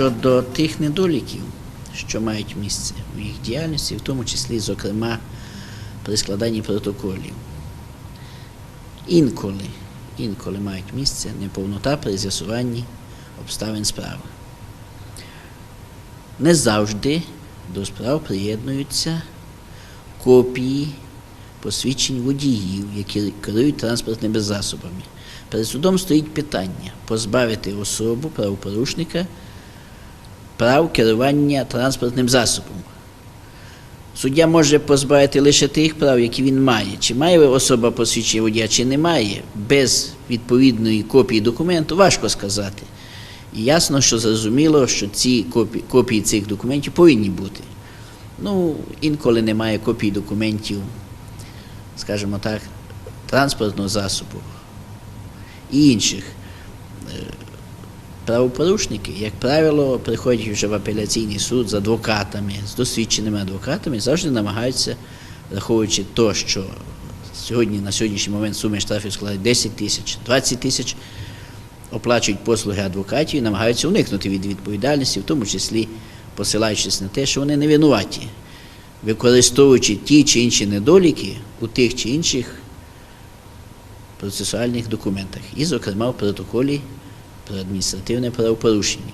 щодо тих недоліків, що мають місце в їх діяльності, в тому числі, зокрема, при складанні протоколів. Інколи, інколи мають місце неповнота при з'ясуванні обставин справи. Не завжди до справ приєднуються копії посвідчень водіїв, які керують транспортними засобами. Перед судом стоїть питання позбавити особу правопорушника прав керування транспортним засобом. Суддя може позбавити лише тих прав, які він має. Чи має особа посвідчення водія, чи не має, без відповідної копії документу, важко сказати. І ясно, що зрозуміло, що ці копії, копії цих документів повинні бути. Ну, інколи немає копій документів, скажімо так, транспортного засобу і інших. Правопорушники, як правило, приходять вже в апеляційний суд з адвокатами, з досвідченими адвокатами, завжди намагаються, враховуючи те, що сьогодні на сьогоднішній момент суми штрафів складають 10 тисяч, 20 тисяч, оплачують послуги адвокатів і намагаються уникнути від відповідальності, в тому числі посилаючись на те, що вони не винуваті, використовуючи ті чи інші недоліки у тих чи інших процесуальних документах, і, зокрема, в протоколі про адміністративне правопорушення.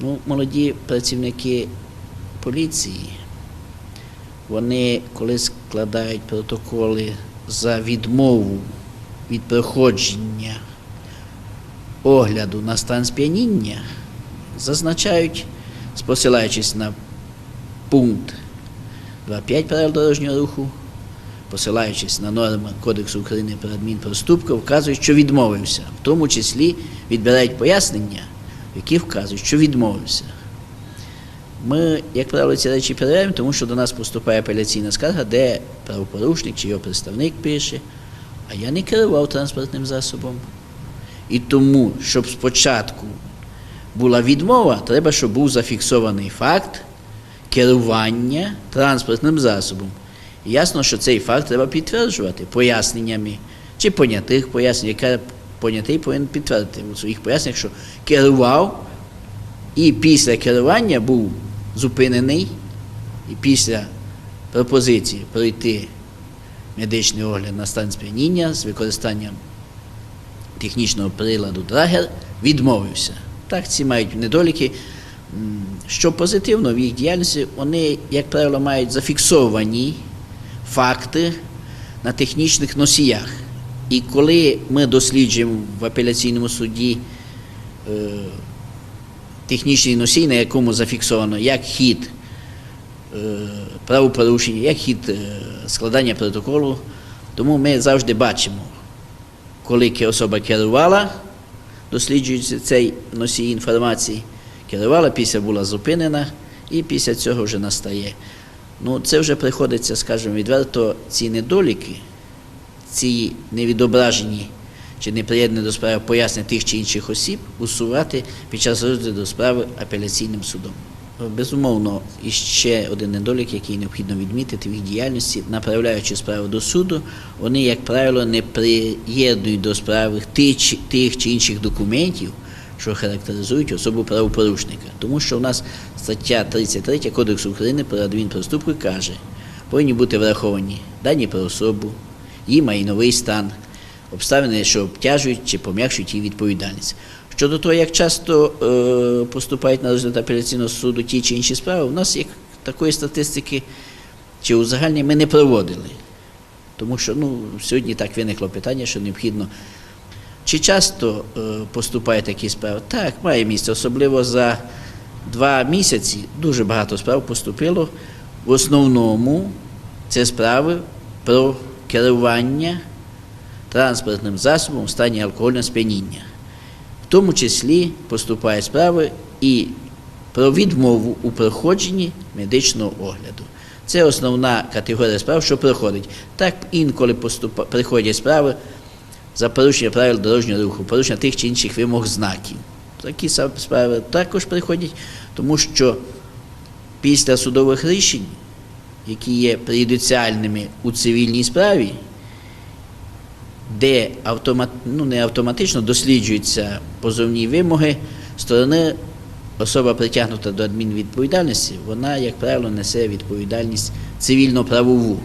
Ну, молоді працівники поліції, вони, коли складають протоколи за відмову від проходження огляду на стан сп'яніння, зазначають, посилаючись на пункт 2.5 правил дорожнього руху, посилаючись на норми Кодексу України про адмінпроступки, вказують, що відмовився. В тому числі відбирають пояснення, яких вказують, що відмовився. Ми, як правило, ці речі перевіряємо, тому що до нас поступає апеляційна скарга, де правопорушник чи його представник пише, а я не керував транспортним засобом. І тому, щоб спочатку була відмова, треба, щоб був зафіксований факт керування транспортним засобом. Ясно, що цей факт треба підтверджувати поясненнями чи понятих пояснень, яке понятий повинен підтвердити у своїх поясненнях, що керував і після керування був зупинений, і після пропозиції пройти медичний огляд на стан сп'яніння з використанням технічного приладу Драгер відмовився. Так, ці мають недоліки. Що позитивно в їх діяльності, вони, як правило, мають зафіксовані факти на технічних носіях. І коли ми досліджуємо в апеляційному суді е, технічний носій, на якому зафіксовано як хід е, правопорушення, як хід е, складання протоколу, тому ми завжди бачимо, коли особа керувала, досліджуючи цей носій інформації, керувала, після була зупинена, і після цього вже настає. Ну, це вже приходиться, скажімо, відверто, ці недоліки, ці невідображені чи неприєднані до справи пояснення тих чи інших осіб усувати під час розгляду справи апеляційним судом. Безумовно, і ще один недолік, який необхідно відмітити в їх діяльності, направляючи справу до суду, вони, як правило, не приєднують до справи тих чи, інших документів, що характеризують особу правопорушника. Тому що у нас стаття 33 Кодексу України про адмінпроступки каже, повинні бути враховані дані про особу, її майновий стан, обставини, що обтяжують чи пом'якшують її відповідальність. Щодо того, як часто е, поступають на розгляд апеляційного суду ті чи інші справи, у нас як такої статистики чи узагальнення ми не проводили. Тому що ну, сьогодні так виникло питання, що необхідно. Чи часто е, поступають такі справи? Так, має місце. Особливо за два місяці дуже багато справ поступило. В основному це справи про керування транспортним засобом в стані алкогольного сп'яніння. В тому числі поступають справи і про відмову у проходженні медичного огляду. Це основна категорія справ, що проходить. Так інколи приходять справи за порушення правил дорожнього руху, порушення тих чи інших вимог знаків. Такі справи також приходять, тому що після судових рішень, які є преюдиціальними у цивільній справі, де автомат, ну, не автоматично досліджуються позовні вимоги, сторони особа притягнута до адмінвідповідальності, вона, як правило, несе відповідальність цивільно-правову.